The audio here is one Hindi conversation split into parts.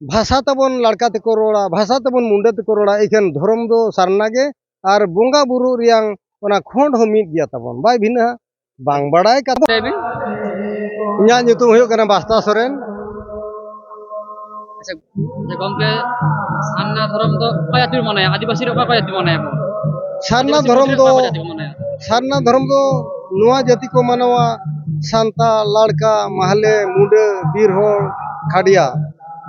ভাষা তেমন লাড়কা তেকো রোড়া ভাষা তেমন মুন্ডা তেকো রোড়া এখান ধরম দো সারনা গে আর বঙ্গা বুরু রিয়াং ওনা খন্ড হো মিদ গিয়া তাবন বাই भिना বাং বাড়াই কাত ᱞᱟᱹᱭᱵᱤᱱ ᱤᱧᱟᱹᱜ ᱧᱩᱛᱩᱢ ᱦᱩᱭᱩᱜ ᱠᱟᱱᱟ ᱵᱟᱥᱛᱟ ᱥᱚᱨᱮᱱ ᱟᱪᱪᱷᱟ ᱡᱮ ᱜᱚᱢᱠᱮ ᱥᱟᱨᱱᱟ ᱫᱷᱚᱨᱚᱢ ᱫᱚ ᱚᱠᱟ ᱡᱟᱹᱛᱤ ᱢᱚᱱᱮᱭᱟ ᱟᱹᱫᱤᱵᱟᱹᱥᱤ ᱨᱮ ᱚᱠᱟ ᱚᱠᱟ ᱡᱟᱹᱛᱤ ᱢᱚᱱᱮᱭᱟ ᱠᱚ ᱥᱟᱨᱱᱟ ᱟᱹᱫᱤᱵᱟᱹᱥᱤ ᱫᱷᱚᱨᱚᱢ ᱢᱩᱫᱽᱨᱮ ᱫᱚ ᱚᱠᱟ ᱚᱠᱟ ᱡᱟᱹᱛᱤ ᱠᱚ ᱢᱚᱱᱮᱭᱟ ᱥᱟᱨᱱᱟ ᱫᱷᱚᱨᱚᱢ ᱫᱚ ᱱᱚᱣᱟ ᱡᱟᱹᱛᱤ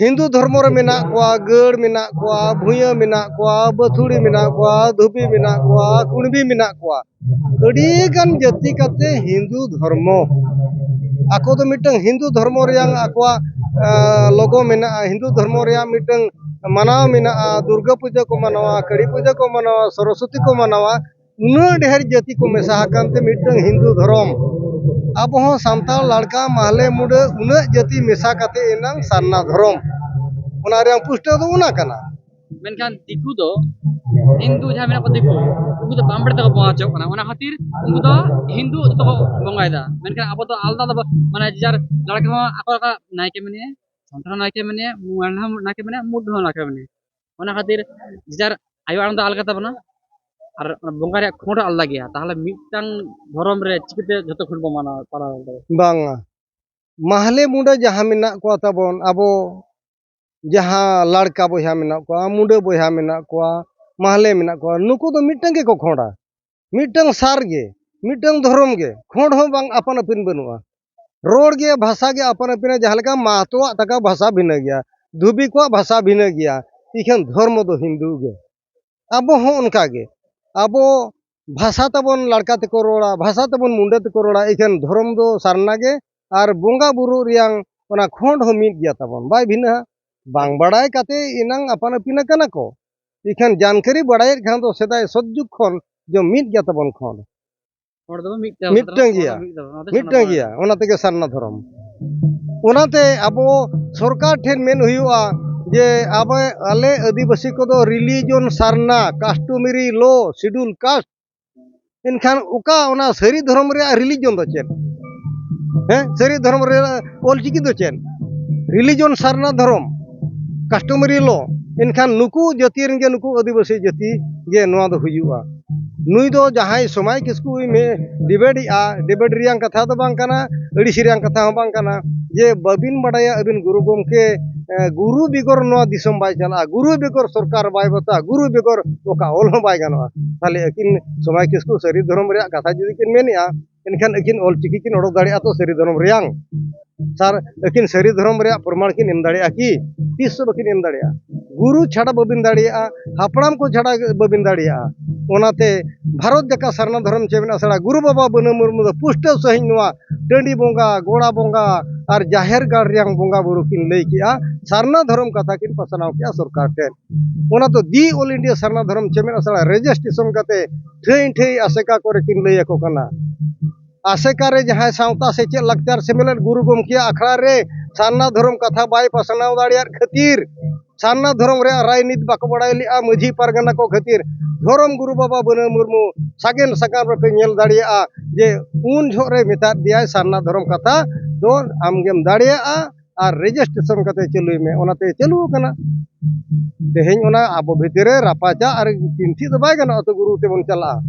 ᱦᱤᱱᱫᱩ ᱫᱷᱚᱨᱢᱚ ᱨᱮ ᱢᱮᱱᱟᱜ ᱠᱚᱣᱟ ᱜᱟᱹᱲ ᱢᱮᱱᱟᱜ ᱠᱚᱣᱟ ᱵᱷᱩᱭᱟᱹ ᱢᱮᱱᱟᱜ ᱠᱚᱣᱟ ᱵᱟᱹᱛᱷᱩᱲᱤ ᱢᱮᱱᱟᱜ ᱠᱚᱣᱟ ᱫᱷᱩᱵᱤ ᱢᱮᱱᱟᱜ ᱠᱚᱣᱟ ᱠᱩᱬᱵᱤ ᱢᱮᱱᱟᱜ ᱠᱚᱣᱟ ᱟᱹᱰᱤᱜᱟᱱ ᱡᱟᱹᱛᱤ ᱠᱟᱛᱮ ᱦᱤᱱᱫᱩ ᱫᱷᱚᱨᱢᱚ ᱟᱠᱚ ᱫᱚ ᱢᱤᱫᱴᱟᱝ ᱦᱤᱱᱫᱩ ᱫᱷᱚᱨᱢᱚ ᱨᱮᱭᱟᱜ ᱟᱠᱚᱣᱟᱜ ᱟᱸ, ᱞᱚᱜᱚ ᱢᱮᱱᱟᱜᱼᱟ ᱦᱤᱱᱫᱩ ᱫᱷᱚᱨᱢᱚ ᱨᱮᱭᱟᱜ ᱢᱤᱫᱴᱟᱝ ᱢᱟᱱᱟᱣ ᱢᱮᱱᱟᱜᱼᱟ ᱫᱩᱨᱜᱟᱹ ᱯᱩᱡᱟᱹ ᱠᱚ ᱢᱟᱱᱟᱣᱟ ᱠᱟᱹᱲᱤ ᱯᱩᱡᱟᱹ ᱠᱚ ᱢᱟᱱᱟᱣᱟ ᱥᱚᱨᱚᱥᱚᱛᱤ ᱠᱚ ᱢᱟᱱᱟᱣᱟ ᱩᱱᱟᱹᱜ ᱰᱷᱮᱨ ᱡᱟᱹᱛᱤ ᱠᱚ ᱢᱮᱥᱟ ᱟᱠᱟᱱ ᱛᱮ ᱢᱤᱫᱴᱟᱝ ᱦᱤᱱᱫᱩ ᱫᱷᱚᱨᱚᱢ ᱟᱵᱚᱦᱚᱸ ᱥᱟᱱᱛᱟᱲ ᱞᱟᱲᱠᱟ ᱢᱟᱦᱞᱮ ᱢᱩᱰᱟᱹ ᱩᱱᱟᱹᱜ ᱡᱟᱹᱛᱤ ᱢᱮᱥᱟ ᱠᱟᱛᱮ ᱮᱱᱟᱝ ᱥᱟᱨᱱᱟ ᱫᱷᱚᱨᱚᱢ ᱚᱱᱟ ᱨᱮᱭᱟᱜ ᱯᱩᱥᱴᱟᱹᱣ ᱫᱚ ᱚᱱᱟ ᱠᱟᱱᱟ ᱢᱮᱱᱠᱷᱟᱱ ᱫᱤᱠᱩ ᱫᱚ ᱦᱤᱱᱫᱩ ᱡᱟᱦᱟᱸ ᱢᱮᱱᱟᱜ ᱠᱚ ᱫᱤᱠᱩ ᱩᱱᱠᱩ ᱫᱚ ᱵᱟᱢᱵᱲᱮ ᱛᱮᱠᱚ ᱵᱚᱸᱜᱟ ᱦᱚᱪᱚᱜ ᱠᱟᱱᱟ ᱚᱱᱟ ᱠᱷᱟᱹᱛᱤᱨ ᱩᱱᱠᱩ ᱫᱚ ᱦᱤᱱᱫᱩ ᱫᱚᱠᱚ ᱵᱚᱸᱜᱟᱭᱮᱫᱟ ᱢᱮᱱᱠᱷᱟᱱ ᱟᱵᱚ ᱫᱚ ᱟᱞᱟᱫᱟ ᱫᱚ ᱢᱟᱱᱮ ᱡᱟᱨ ᱞᱟᱲᱠᱟ ᱦᱚᱸ ᱟᱠᱚ ᱟᱠᱚ ᱱᱟᱭᱠᱮ ᱢᱮᱱᱟᱭᱟ ᱥᱟᱱᱛᱟᱲ ᱱᱟᱭᱠᱮ ᱢᱮᱱᱟᱭᱟ ᱢᱩᱣᱟᱱ ᱦᱚᱸ ᱱᱟᱭᱠᱮ ᱢᱮᱱᱟᱭᱟ ᱢᱩᱰ ᱦᱚᱸ ᱱᱟᱭᱠᱮ ᱢᱮᱱᱟᱭᱟ ᱚᱱᱟ ᱠᱷᱟᱹᱛᱤᱨ ᱡᱟᱨ ᱟᱭᱳ ᱟᱲᱟᱝ ᱫᱚ ᱟᱞᱜᱟ ᱛᱟᱵᱚᱱᱟ बंगा खोट अलग धरम चिकाते जो खुद बो माना पारा माहले मुंडा जहाँ मेब अब जहाँ लड़का बहा मे मुंड बहा मे माहले मे नुक तो मिट्टे को खोडा मिट्टन सारे मिट्टन धरम के खोड अपन अपीन बनू रोड़े भाषा के अपन अपीन जहाँ महतोक भाषा भिन्न गया धुबी को भाषा भिन्न गया इखान धर्म दो हिंदू अब ᱟᱵᱚ ᱵᱷᱟᱥᱟ ᱛᱟᱵᱚᱱ ᱞᱟᱲᱠᱟ ᱛᱮᱠᱚ ᱨᱚᱲᱟ ᱵᱷᱟᱥᱟ ᱛᱟᱵᱚᱱ ᱢᱩᱸᱰᱟᱹ ᱛᱮᱠᱚ ᱨᱚᱲᱟ ᱮᱱᱠᱷᱟᱱ ᱫᱷᱚᱨᱚᱢ ᱫᱚ ᱥᱟᱨᱱᱟᱜᱮ ᱟᱨ ᱵᱚᱸᱜᱟ ᱵᱩᱨᱩ ᱨᱮᱭᱟᱝ ᱚᱱᱟ ᱠᱷᱚᱸᱰ ᱦᱚᱸ ᱢᱤᱫ ᱜᱮᱭᱟ ᱛᱟᱵᱚᱱ ᱵᱟᱭ ᱵᱷᱤᱱᱟᱹᱜᱼᱟ ᱵᱟᱝ ᱵᱟᱲᱟᱭ ᱠᱟᱛᱮ ᱮᱱᱟᱝ ᱟᱯᱟᱱ ᱟᱹᱯᱤᱱ ᱟᱠᱟᱱᱟ ᱠᱚ ᱮᱱᱠᱷᱟᱱ ᱡᱟᱱᱠᱟᱨᱤ ᱵᱟᱲᱟᱭᱮᱫ ᱠᱷᱟᱱ ᱫᱚ ᱥᱮᱫᱟᱭ ᱥᱚᱛᱡᱩᱜᱽ ᱠᱷᱚᱱ ᱡᱚ ᱢᱤᱫ ᱜᱮᱭᱟ ᱛᱟᱵᱚᱱ ᱠᱷᱚᱸᱰ ᱢᱤᱫᱴᱟᱝ ᱜᱮᱭᱟ ᱢᱤᱫᱴᱟᱝ ᱜᱮᱭᱟ ᱚᱱᱟ ᱛᱮᱜᱮ ᱥᱟᱨᱱᱟ ᱫᱷᱚᱨᱚᱢ ᱚᱱᱟᱛᱮ ᱟᱵᱚ ᱥᱚᱨᱠᱟᱨ ᱴᱷᱮᱱ ᱢᱮᱱ ᱦᱩᱭᱩᱜᱼᱟ जे अब आले आदिवासी को रिलीजन सारना कस्टुमरी लो शिड्यूल कास्ट इनखान उका सारी धर्म रिलीजन चे सारी धर्म ऑलचिकी तो चे रिलीजन सारना धर्म कस्टुमरी लो इनखान नुकू जाति नुक आदिवासी जाति हुआ नु तो जहाँ समय किसकू में डिबेट डिबेट कथा तो बांकना, कथा बांकना, जे बबिन बाड़ा अब गुरु गमके ಗುರು ಬಿಗೋರ್ ನೋ ದಿಸಂ ಬಾಯ್ ಚಲ ಗುರು ಬಿಗೋರ್ ಸರ್ಕಾರ ಬಾಯ್ ಬತಾ ಗುರು ಬಿಗೋರ್ ಒಕ ಒಲ್ ಬಾಯ್ ಗನವಾ ತಾಲೆ ಅಕಿನ್ ಸಮಾಯ ಕಿಸ್ಕು ಸರಿ ಧರ್ಮ ರಿಯ ಕಥಾ ಜದಿ ಕಿನ್ ಮೇನಿಯಾ ಎನ್ಖಾನ್ ಅಕಿನ್ ಒಲ್ ಚಿಕಿ ಕಿನ್ ಒಡೋ ದಾಡಿ ಆತೋ ಸರಿ ಧರ್ಮ ರಿಯಾಂಗ್ ಸಾರ್ ಅಕಿನ್ ಸರಿ ಧರ್ಮ ರಿಯ ಪ್ರಮಾಣ ಕಿನ್ ನಿಮ್ ದಾಡಿ ಆಕಿ ತಿಸ್ ಬಕಿನ್ ನಿಮ್ ದಾಡಿ गुरु छाड़ा बबिन दाड़ा को छाड़ा बबिन दाड़ा भारत जका सरना धर्म चे मे गुरु बाबा बना मुरमु पुष्ट सही टी बंगा गोड़ा बंगा और ज़ाहिर गाड़ी बंगा बो कि लै के सरना धरम कथा कि पासनाव के सरकार ten. The all India Sarna Dharam चे मे रेजिस्ट्रेशन ठेई ठेई आशेका को लैकना आशेकारे जहाँ सावता से चेक लाचार सेमेलन गुरु गमक आखड़ा सरना धरम कथा बै पासनाव दाड़ खातिर। ᱥᱟᱨᱱᱟ ᱫᱷᱚᱨᱚᱢ ᱨᱮᱭᱟᱜ ᱨᱟᱡᱽᱱᱤᱛ ᱵᱟᱠᱚ ᱵᱟᱲᱟᱭ ᱞᱮᱜᱼᱟ ᱢᱟᱹᱡᱷᱤ ᱯᱟᱨᱜᱟᱱᱟ ᱠᱚ ᱠᱷᱟᱹᱛᱤᱨ ᱫᱷᱚᱨᱚᱢ ᱜᱩᱨᱩ ᱵᱟᱵᱟ ᱵᱟᱹᱱᱟᱹ ᱢᱩᱨᱢᱩ ᱥᱟᱜᱮᱱ ᱥᱟᱠᱟᱢ ᱨᱮᱯᱮ ᱧᱮᱞ ᱫᱟᱲᱮᱭᱟᱜᱼᱟ ᱡᱮ ᱩᱱ ᱡᱚᱦᱚᱜ ᱨᱮ ᱢᱮᱛᱟᱫ ᱫᱮᱭᱟᱭ ᱥᱟᱨᱱᱟ ᱫᱷᱚᱨᱚᱢ ᱠᱟᱛᱷᱟ ᱫᱚ ᱟᱢᱜᱮᱢ ᱫᱟᱲᱮᱭᱟᱜᱼᱟ ᱟᱨ ᱨᱮᱡᱤᱥᱴᱨᱮᱥᱚᱱ ᱠᱟᱛᱮ ᱪᱟᱹᱞᱩᱭ ᱢᱮ ᱚᱱᱟᱛᱮ ᱪᱟᱹᱞᱩ ᱟᱠᱟᱱᱟ ᱛᱮᱦᱮᱧ ᱚᱱᱟ ᱟᱵᱚ ᱵᱷᱤᱛᱤᱨ ᱨᱮ ᱨᱟᱯᱟᱪᱟᱜ ᱟᱨ ᱪᱤᱱᱛᱷᱤ ᱫᱚ ᱵᱟᱭ ᱜᱟᱱᱚᱜᱼᱟ ᱛᱚ ᱜᱩᱨᱩ ᱛᱮᱵᱚᱱ ᱪᱟᱞᱟᱜᱼᱟ